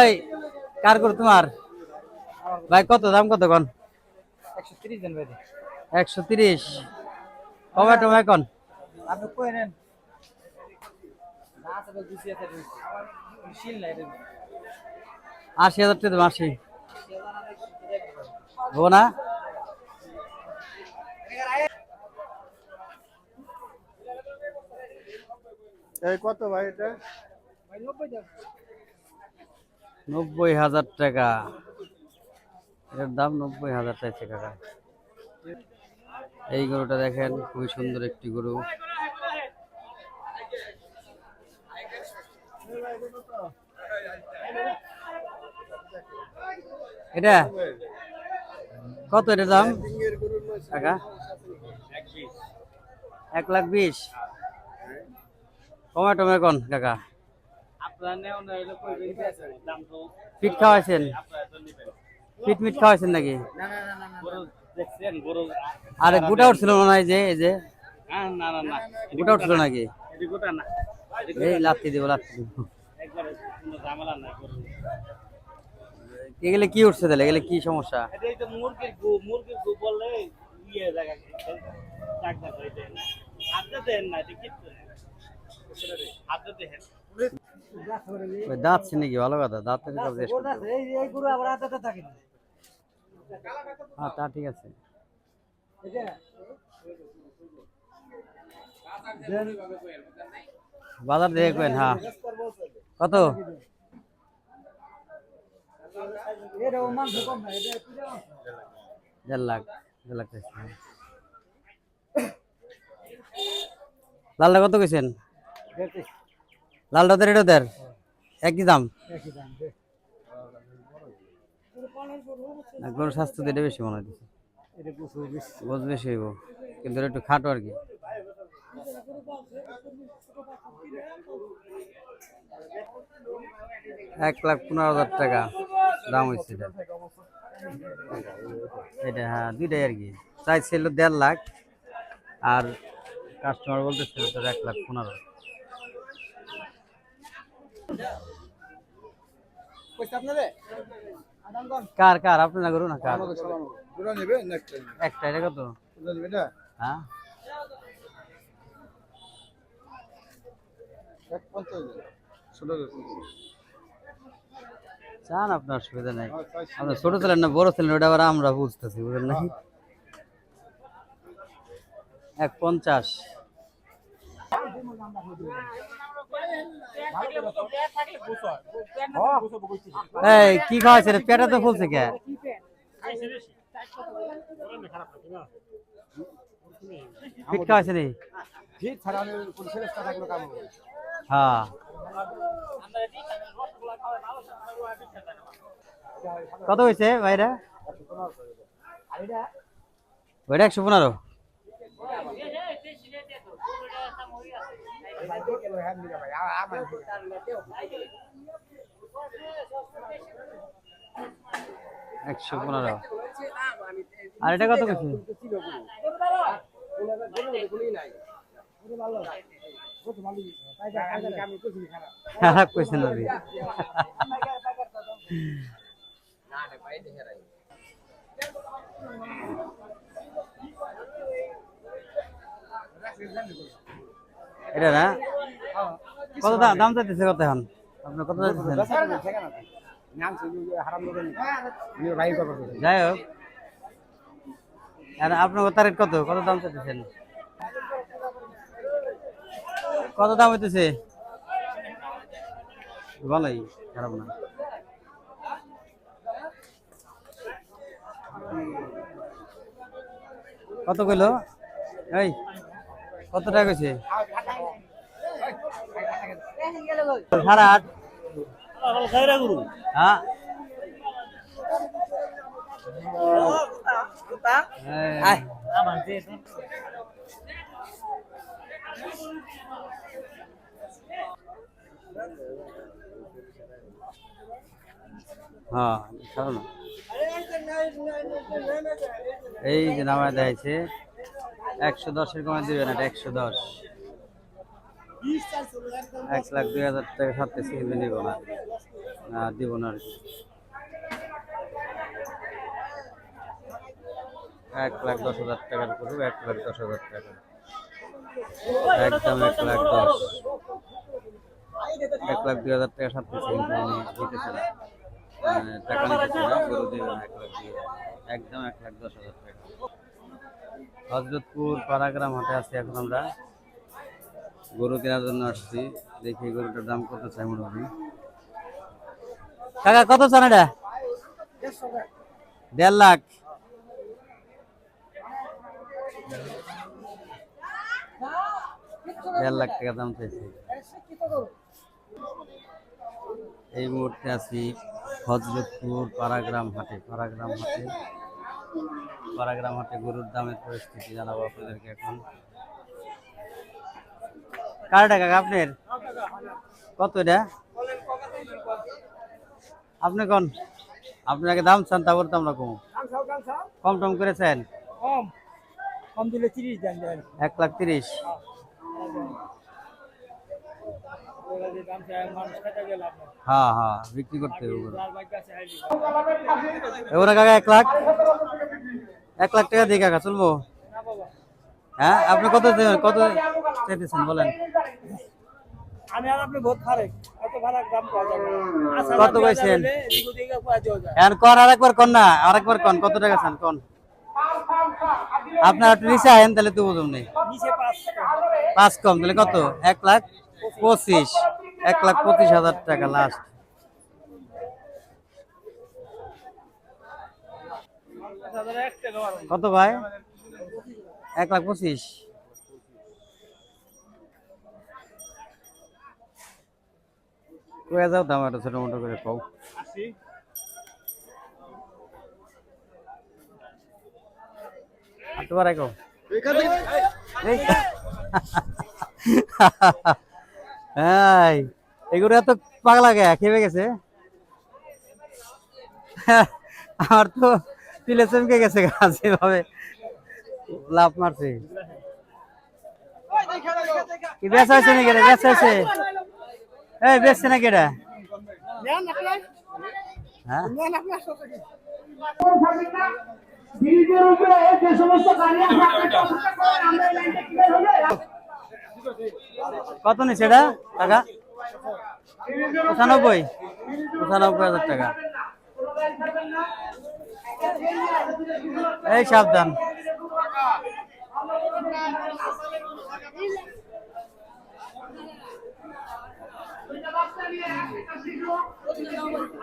এই কার করে তোমার? ভাই কত দাম কত কন একশো তিরিশ ভাই একশো তিরিশ। কবে টমে এখন? আপনি কই নেন? রে আশি হাজার টাকা আশি। হব না এই কত ভাই এটা? নব্বই হাজার টাকা। এটার দাম নব্বই হাজার কাকা। এই গরুটা দেখেন খুবই সুন্দর একটি গরু। এটা? কত এটা দাম? টাকা এক লাখ বিশ। কমে টমে কোন কাকা। পিট খাওয়াইছেন? পিট মিট খাওয়াইছেন নাকি? না না না না গরু দেখছেন গরু আরে গোটা উঠছিল মনে হয় যে এই যে। না না না গোটা উঠছিল নাকি? এই লাত্তি দিব লাত্তি দিব। এগুলো কি উঠছে তাহলে? এগুলো কি সমস্যা? মুরগির ওই দাঁত ছিল নাকি ভালো কথা দাঁতের হ্যাঁ তা ঠিক আছে। বাজার দেখে কেন হ্যাঁ। কত? দেড় লাখ লাখ কত কইছেন? লালটা দেড়, এটা দেড়। একই দাম? গরুর স্বাস্থ্য দিয়ে বেশি মনে এটা বেশি গোছ বেশি হইব, কিন্তু একটু খাটো আর কি। এক লাখ পনেরো হাজার টাকা দাম হয়েছে এটা। এটা হ্যাঁ দুইটাই আর কি। চাইছিল দেড় লাখ, আর কাস্টমার বলতেছিল তোর এক লাখ পনেরো। কইছে আপনারে কার কার? করুন না কার? দুটো নেবে না একটা এটা কত? দুটো নেবে না? হ্যাঁ। চান আপনার অসুবিধা নাই। হ্যাঁ, আপনার ছোট ছিলেন না বড় ছিলেন ওটা আবার আমরা বুঝতেছি বুঝলেন নাকি এক পঞ্চাশ। এই, কি খাওয়াইছে রে? পেটা তো ফুলছে কে? পিট খাওয়াইছে রে? হ্যাঁ। কত হয়েছে ভাইরা? ওইটা একশো পনেরো। একশো পনেরো। আর এটা কত কিছু খারাপ কইছেন নদী এটা না? কত দাম দাম চাইতেছে কত এখন? আপনি কত চাইতেছেন। যাই হোক। আপনার তার রেট কত? কত দাম চাইতেছেন? কত দাম হইতেছে? ভালোই, খারাপ না। কত কইলো? এই, কত টাকা কইছে? সাড়ে আট হ্যাঁ। এই, হ্যাঁ ছাড়ো না। এই যে নামায় দেখাইছে একশো দশের কমে দিবেন এটা একশো দশ। এক লাখ দুই হাজার টাকা সাথে কিন্তু নিব না। দিব না আর কি। এক লাখ দশ হাজার টাকার করব এক লাখ দশ হাজার টাকা একদম এক লাখ দশ। এক লাখ দুই হাজার টাকা সাথে উনি দিতেছে না। মানে টাকা নিতেছে না, গরু দেবে না, এক লাখ দিয়ে। একদম এক লাখ দশ হাজার টাকা। হজরতপুর পাড়াগ্রাম হাটে আছি এখন আমরা। গরু কেনার জন্য আসছি। দেখি গরুটার দাম কত চাই মোটামুটি। কাকা, কত চান এটা? দেড় লাখ। দেড় লাখ টাকা দাম চাইছে। এই মুহূর্তে আছি হজরতপুর পাড়াগ্রাম হাটে। পাড়াগ্রাম হাটে। পাড়াগ্রাম হাটে গরুর দামের পরিস্থিতি জানাব আপনাদেরকে এখন। কার টাকা আপনার কত এটা? আপনি কোন? আপনাকে দাম চান তারপর তো আমরা কম। কম টম করেছেন? কম। কম দিলে তিরিশ এক লাখ তিরিশ। হ্যাঁ হ্যাঁ বিক্রি করতে হবে এবারে কাকা এক লাখ? এক লাখ টাকা দিয়ে কাকা চলবো? হ্যাঁ আপনি কত দেবেন কত চাইতেছেন বলেন। আর কত কইছেন? এখন কর আরেকবার কর না আরেকবার কন কত টাকা চান কন? আপনার একটু নিচে আহেন তাহলে তো বুঝুন নেই। পাঁচ কম। তাহলে কত? এক লাখ পঁচিশ এক লাখ পঁচিশ হাজার টাকা লাস্ট। কত ভাই? এক লাখ পঁচিশ। কয়ে যাও দাম একটা ছোট মোটো করে কও। এই। এই এগুলো এত পাগলা গে খেপে গেছে? আমার তো তিলে চমকে গেছে গাছ এভাবে লাভ মারছে। কি বেচা হয়েছে নাকি রে? বেচা হয়েছে? এই, বেচছে নাকি এটা? হ্যাঁ? আছে কত নিচ্ছে এটা টাকা? পঁচানব্বই। পঁচানব্বই হাজার টাকা। এই সাবধান। know what